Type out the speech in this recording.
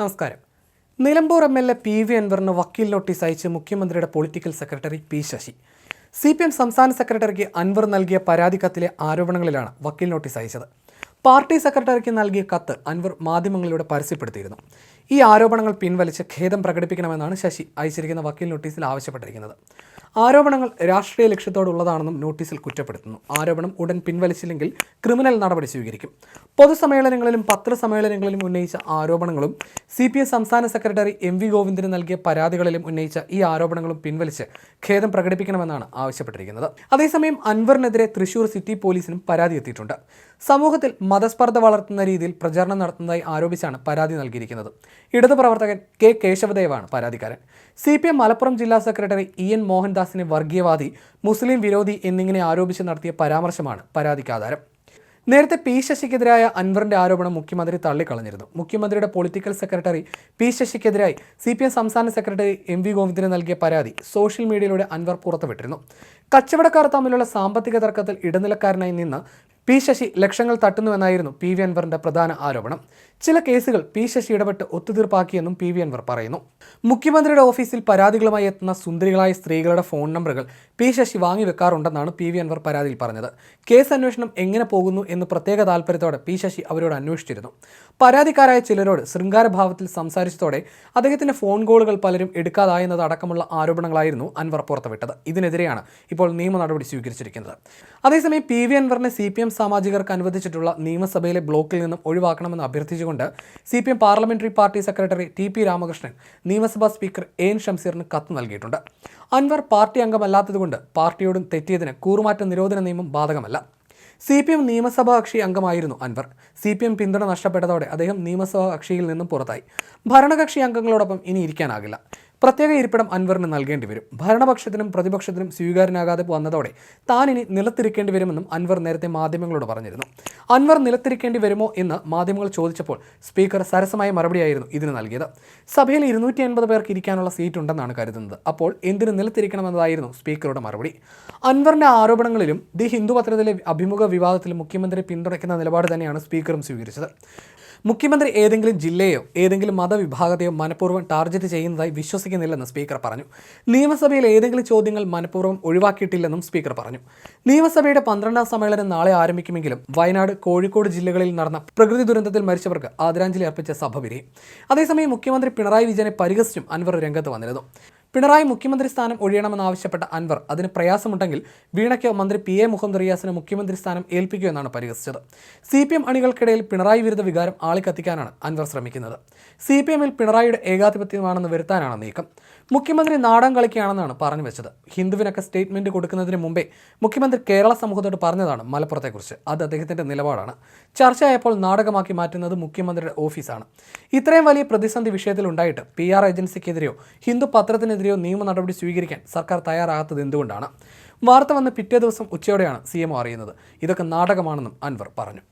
നമസ്കാരം. Nilambur M L A P V അൻവറിന് വക്കീൽ നോട്ടീസ് അയച്ച് മുഖ്യമന്ത്രിയുടെ political secretary P Sasi. C P M സംസ്ഥാന സെക്രട്ടറിക്ക് അൻവർ നൽകിയ പരാതി കത്തിലെ ആരോപണങ്ങളിലാണ് വക്കീൽ നോട്ടീസ് അയച്ചത്. പാർട്ടി സെക്രട്ടറിക്ക് നൽകിയ കത്ത് അൻവർ മാധ്യമങ്ങളിലൂടെ പരസ്യപ്പെടുത്തിയിരുന്നു. ഈ ആരോപണങ്ങൾ പിൻവലിച്ച് ഖേദം പ്രകടിപ്പിക്കണമെന്നാണ് ശശി അയച്ചിരിക്കുന്ന വക്കീൽ നോട്ടീസിൽ ആവശ്യപ്പെട്ടിരിക്കുന്നത്. ആരോപണങ്ങൾ രാഷ്ട്രീയ ലക്ഷ്യത്തോടുള്ളതാണെന്നും നോട്ടീസിൽ കുറ്റപ്പെടുത്തുന്നു. ആരോപണം ഉടൻ പിൻവലിച്ചില്ലെങ്കിൽ ക്രിമിനൽ നടപടി സ്വീകരിക്കും. പൊതുസമ്മേളനങ്ങളിലും പത്രസമ്മേളനങ്ങളിലും ഉന്നയിച്ച ആരോപണങ്ങളും സി പി എം സംസ്ഥാന സെക്രട്ടറി എം വി ഗോവിന്ദന് നൽകിയ പരാതികളിലും ഉന്നയിച്ച ഈ ആരോപണങ്ങളും പിൻവലിച്ച് ഖേദം പ്രകടിപ്പിക്കണമെന്നാണ് ആവശ്യപ്പെട്ടിരിക്കുന്നത്. അതേസമയം അൻവറിനെതിരെ തൃശൂർ സിറ്റി പോലീസിനും പരാതി എത്തിയിട്ടുണ്ട്. സമൂഹത്തിൽ മതസ്പർദ്ധ വളർത്തുന്ന രീതിയിൽ പ്രചാരണം നടത്തുന്നതായി ആരോപിച്ചാണ് പരാതി നൽകിയിരിക്കുന്നത്. ഇടതു പ്രവർത്തകൻ കെ കേശവദേവാണ് പരാതിക്കാരൻ. സി പി എം മലപ്പുറം ജില്ലാ സെക്രട്ടറി ഇ എൻ മോഹൻദാസിനെ വർഗീയവാദി മുസ്ലിം വിരോധി എന്നിങ്ങനെ ആരോപിച്ച് നടത്തിയ പരാമർശമാണ് പരാതിക്ക് ആധാരം. നേരത്തെ പി ശശിക്കെതിരായ അൻവറിന്റെ ആരോപണം മുഖ്യമന്ത്രി തള്ളിക്കളഞ്ഞിരുന്നു. മുഖ്യമന്ത്രിയുടെ പൊളിറ്റിക്കൽ സെക്രട്ടറി പി ശശിക്കെതിരായി സി പി എം സംസ്ഥാന സെക്രട്ടറി എം വി ഗോവിന്ദന് നൽകിയ പരാതി സോഷ്യൽ മീഡിയയിലൂടെ അൻവർ പുറത്തുവിട്ടിരുന്നു. കച്ചവടക്കാർ തമ്മിലുള്ള സാമ്പത്തിക തർക്കത്തിൽ ഇടനിലക്കാരനായി നിന്ന് പി ശശി ലക്ഷങ്ങൾ തട്ടുന്നുവെന്നായിരുന്നു പി വി അൻവറിന്റെ പ്രധാന ആരോപണം. ചില കേസുകൾ പി ശശി ഇടപെട്ട് ഒത്തുതീർപ്പാക്കിയെന്നും പി വി അൻവർ പറയുന്നു. മുഖ്യമന്ത്രിയുടെ ഓഫീസിൽ പരാതികളുമായി എത്തുന്ന സുന്ദരികളായ സ്ത്രീകളുടെ ഫോൺ നമ്പറുകൾ പി ശശി വാങ്ങിവെക്കാറുണ്ടെന്നാണ് പി വി അൻവർ പരാതിയിൽ പറഞ്ഞത്. കേസ് അന്വേഷണം എങ്ങനെ പോകുന്നു എന്ന് പ്രത്യേക താല്പര്യത്തോടെ പി ശശി അവരോട് അന്വേഷിച്ചിരുന്നു. പരാതിക്കാരായ ചിലരോട് ശൃംഗാരഭാവത്തിൽ സംസാരിച്ചതോടെ അദ്ദേഹത്തിന്റെ ഫോൺ കോളുകൾ പലരും എടുക്കാതായെന്നത് അടക്കമുള്ള ആരോപണങ്ങളായിരുന്നു അൻവർ പുറത്തുവിട്ടത്. ഇതിനെതിരെയാണ് ഇപ്പോൾ നിയമ നടപടി സ്വീകരിച്ചിരിക്കുന്നത്. അതേസമയം പി വി അൻവറിനെ സി പി എം സാമാജികർക്ക് അനുവദിച്ചിട്ടുള്ള നിയമസഭയിലെ ബ്ലോക്കിൽ നിന്നും ഒഴിവാക്കണമെന്ന് അഭ്യർത്ഥിച്ചുകൊണ്ട് C P M parliamentary party secretary T P Ramakrishnan നിയമസഭാ സ്പീക്കർ എൻ ഷംസീറിന് കത്ത് നൽകിയിട്ടുണ്ട്. അൻവർ പാർട്ടി അംഗമല്ലാത്തതുകൊണ്ട് പാർട്ടിയോടും തെറ്റിയതിന് കൂറുമാറ്റ നിരോധന നിയമം ബാധകമല്ല. സി പി എം നിയമസഭാ കക്ഷി അംഗമായിരുന്നു അൻവർ. സി പി എം പിന്തുണ നഷ്ടപ്പെട്ടതോടെ അദ്ദേഹം നിയമസഭാ കക്ഷിയിൽ നിന്നും പുറത്തായി. ഭരണകക്ഷി അംഗങ്ങളോടൊപ്പം ഇനി ഇരിക്കാനാകില്ല. പ്രത്യേക ഇരിപ്പിടം അൻവറിന് നൽകേണ്ടി വരും. ഭരണപക്ഷത്തിനും പ്രതിപക്ഷത്തിനും സ്വീകാര്യനാകാതെ വന്നതോടെ താൻ ഇനി നിലത്തിരിക്കേണ്ടി വരുമെന്നും അൻവർ നേരത്തെ മാധ്യമങ്ങളോട് പറഞ്ഞിരുന്നു. അൻവർ നിലത്തിരിക്കേണ്ടി വരുമോ എന്ന് മാധ്യമങ്ങൾ ചോദിച്ചപ്പോൾ സ്പീക്കർ സരസമായ മറുപടിയായിരുന്നു ഇതിന് നൽകിയത്. സഭയിൽ ഇരുന്നൂറ്റി അൻപത് പേർക്ക് ഇരിക്കാനുള്ള സീറ്റ് ഉണ്ടെന്നാണ് കരുതുന്നത്. അപ്പോൾ എന്തിന് നിലത്തിരിക്കണമെന്നതായിരുന്നു സ്പീക്കറുടെ മറുപടി. അൻവറിന്റെ ആരോപണങ്ങളിലും ദി ഹിന്ദു പത്രത്തിലെ അഭിമുഖ വിവാദത്തിലും മുഖ്യമന്ത്രി പിന്തുണയ്ക്കുന്ന നിലപാട് തന്നെയാണ് സ്പീക്കറും സ്വീകരിച്ചത്. മുഖ്യമന്ത്രി ഏതെങ്കിലും ജില്ലയോ ഏതെങ്കിലും മതവിഭാഗത്തെയോ മനഃപൂർവം ടാർഗറ്റ് ചെയ്യുന്നതായി വിശ്വസിക്കുന്നില്ലെന്ന് സ്പീക്കർ പറഞ്ഞു. നിയമസഭയിൽ ഏതെങ്കിലും ചോദ്യങ്ങൾ മനഃപൂർവം ഒഴിവാക്കിയിട്ടില്ലെന്നും സ്പീക്കർ പറഞ്ഞു. നിയമസഭയുടെ പന്ത്രണ്ടാം സമ്മേളനം നാളെ ആരംഭിക്കുമെങ്കിലും വയനാട് കോഴിക്കോട് ജില്ലകളിൽ നടന്ന പ്രകൃതി ദുരന്തത്തിൽ മരിച്ചവർക്ക് ആദരാഞ്ജലി അർപ്പിച്ച സഭ അതേസമയം മുഖ്യമന്ത്രി പിണറായി വിജയനെ പരിഹസിച്ചും അൻവർ രംഗത്ത് വന്നിരുന്നു. പിണറായി മുഖ്യമന്ത്രി സ്ഥാനം ഒഴിയണമെന്നാവശ്യപ്പെട്ട അൻവർ അതിന് പ്രയാസമുണ്ടെങ്കിൽ വീണയ്ക്ക് മന്ത്രി പി എ മുഹമ്മദ് റിയാസിന് മുഖ്യമന്ത്രി സ്ഥാനം ഏൽപ്പിക്കുമെന്നാണ് പരിഹസിച്ചത്. സി പി എം അണികൾക്കിടയിൽ പിണറായി വിരുദ്ധ വികാരം ആളിക്കത്തിക്കാനാണ് അൻവർ ശ്രമിക്കുന്നത്. സി പി എമ്മിൽ പിണറായിയുടെ ഏകാധിപത്യമാണെന്ന് വരുത്താനാണ് നീക്കം. മുഖ്യമന്ത്രി നാടൻ കളിക്കുകയാണെന്നാണ് പറഞ്ഞു വെച്ചത്. ഹിന്ദുവിനൊക്കെ സ്റ്റേറ്റ്മെന്റ് കൊടുക്കുന്നതിന് മുമ്പേ മുഖ്യമന്ത്രി കേരള സമൂഹത്തോട് പറഞ്ഞതാണ് മലപ്പുറത്തെക്കുറിച്ച്. അത് അദ്ദേഹത്തിന്റെ നിലപാടാണ്. ചർച്ചയായപ്പോൾ നാടകമാക്കി മാറ്റുന്നത് മുഖ്യമന്ത്രിയുടെ ഓഫീസാണ്. ഇത്രയും വലിയ പ്രതിസന്ധി വിഷയത്തിൽ ഉണ്ടായിട്ട് പി ആർ ഏജൻസിക്കെതിരെയോ ഹിന്ദു പത്രത്തിനെതിരെയോ നിയമ നടപടി സ്വീകരിക്കാൻ സർക്കാർ തയ്യാറാകാത്തത് എന്തുകൊണ്ടാണ്? വാർത്ത വന്ന പിറ്റേ ദിവസം ഉച്ചയോടെയാണ് സി എം അറിയുന്നത്. ഇതൊക്കെ നാടകമാണെന്നും അൻവർ പറഞ്ഞു.